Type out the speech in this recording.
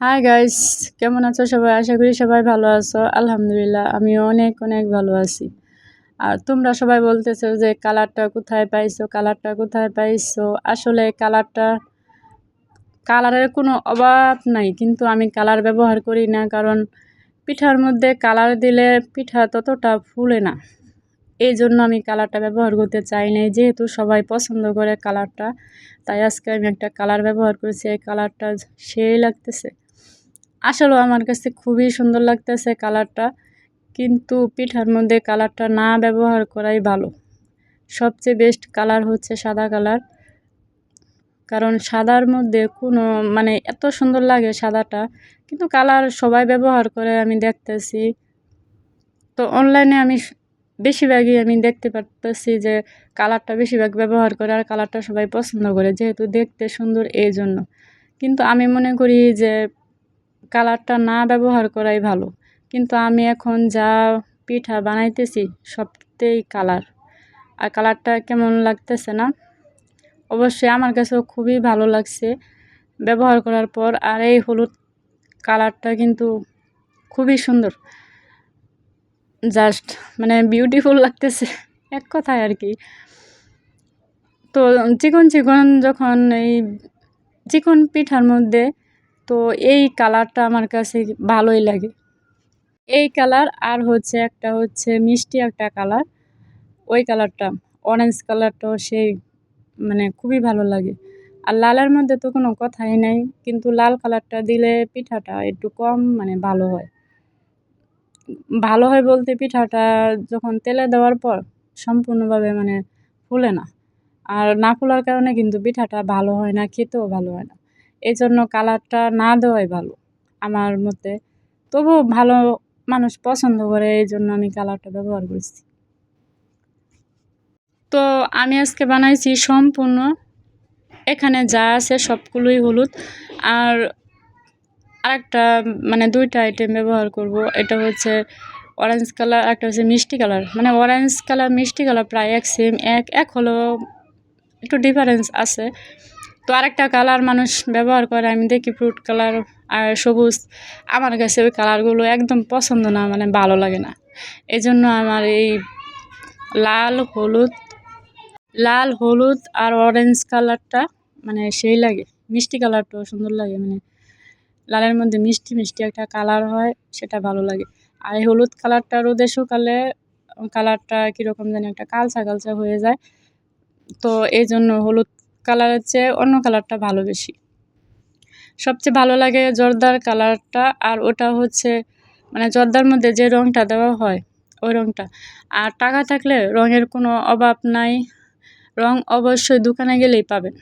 Hi guys কেমন আছো সবাই? আশা করি সবাই ভালো আছো। আলহামদুলিল্লাহ, আমিও অনেক অনেক ভালো আছি। আর তোমরা সবাই বলতেছো যে কালারটা কোথায় পাইছো, কালারটা কোথায় পাইছো? আসলে কালারটা, কালারের কোনো অভাব নাই, কিন্তু আমি কালার ব্যবহার করি না, কারণ পিঠার মধ্যে কালার দিলে পিঠা ততটা ফুলে না। এই জন্য আমি কালারটা ব্যবহার করতে চাই না যেহেতু সবাই পছন্দ করে কালারটা। তাই আজকে আমি একটা কালার ব্যবহার করেছি, এই কালারটা সেই লাগতেছে। আসলেও আমার কাছে খুবই সুন্দর লাগতেছে কালারটা, কিন্তু পিঠার মধ্যে কালারটা না ব্যবহার করাই ভালো। সবচেয়ে বেস্ট কালার হচ্ছে সাদা কালার কারণ সাদার মধ্যে কোনো মানে এত সুন্দর লাগে সাদাটা, কিন্তু কালার সবাই ব্যবহার করে আমি দেখতেছি। তো অনলাইনে আমি বেশিরভাগই আমি দেখতে পারতেছি যে কালারটা বেশিরভাগ ব্যবহার করে আর কালারটা সবাই পছন্দ করে, যেহেতু দেখতে সুন্দর এই জন্য কিন্তু আমি মনে করি যে কালারটা না ব্যবহার করাই ভালো। কিন্তু আমি এখন যা পিঠা বানাইতেছি, সবতেই কালার। আর কালারটা কেমন লাগতেছে না? অবশ্যই আমার কাছেও খুবই ভালো লাগছে ব্যবহার করার পর। আর এই হলুদ কালারটা কিন্তু খুবই সুন্দর। জাস্ট মানে বিউটিফুল লাগতেছে, এক কথায় আর কি। তো চিকন চিকন যখন এই চিকন পিঠার মধ্যে তো এই কালারটা আমার কাছে ভালোই লাগে। এই কালার আর হচ্ছে একটা হচ্ছে মিষ্টি একটা কালার। ওই কালারটা অরেঞ্জ কালারটাও সেই মানে খুবই ভালো লাগে। আর লালের মধ্যে তো কোনো কথাই নাই, কিন্তু লাল কালারটা দিলে পিঠাটা একটু কম মানে ভালো হয়। ভালো হয় বলতে পিঠাটা যখন তেলে দেওয়ার পর সম্পূর্ণভাবে মানে ফুলে না। আর না ফোলার কারণে কিন্তু পিঠাটা ভালো হয় না, খেতেও ভালো হয় না। এই জন্য কালারটা না দেওয়াই ভালো আমার মতে। তবুও ভালো মানুষ পছন্দ করে এই জন্য আমি কালারটা ব্যবহার করছি। তো আমি আজকে বানাইছি সম্পূর্ণ। এখানে যা আছে সবগুলোই হলুদ। আর আরেকটা মানে দুইটা আইটেম ব্যবহার করব। এটা হচ্ছে অরেঞ্জ কালার একটা হচ্ছে মিষ্টি কালার মানে অরেঞ্জ কালার মিষ্টি কালার প্রায় এক সেম এক এক হলো একটু ডিফারেন্স আছে। তো আরেকটা কালার মানুষ ব্যবহার করে, আমি দেখি ফ্রুট কালার আর সবুজ। আমার কাছে ওই কালারগুলো একদম পছন্দ না মানে ভালো লাগে না। এই জন্য আমার এই লাল, হলুদ লাল, হলুদ আর অরেঞ্জ কালারটা মানে সেই লাগে। মিষ্টি কালারটাও সুন্দর লাগে মানে লালের মধ্যে মিষ্টি মিষ্টি একটা কালার হয়, সেটা ভালো লাগে। আর এই হলুদ কালারটা রোদে শুকালে কালারটা কীরকম যেন একটা কালচা কালচা হয়ে যায়। তো এই জন্য হলুদ কালারের চেয়ে অন্য কালারটা ভালো বেশি। সবচেয়ে ভালো লাগে জর্দার কালারটা আর ওটা হচ্ছে মানে জর্দার মধ্যে যে রঙটা দেওয়া হয়, ওই রঙটা আর টাকা থাকলে রঙের কোনো অভাব নাই, রং অবশ্যই দোকানে গেলেই পাবেন।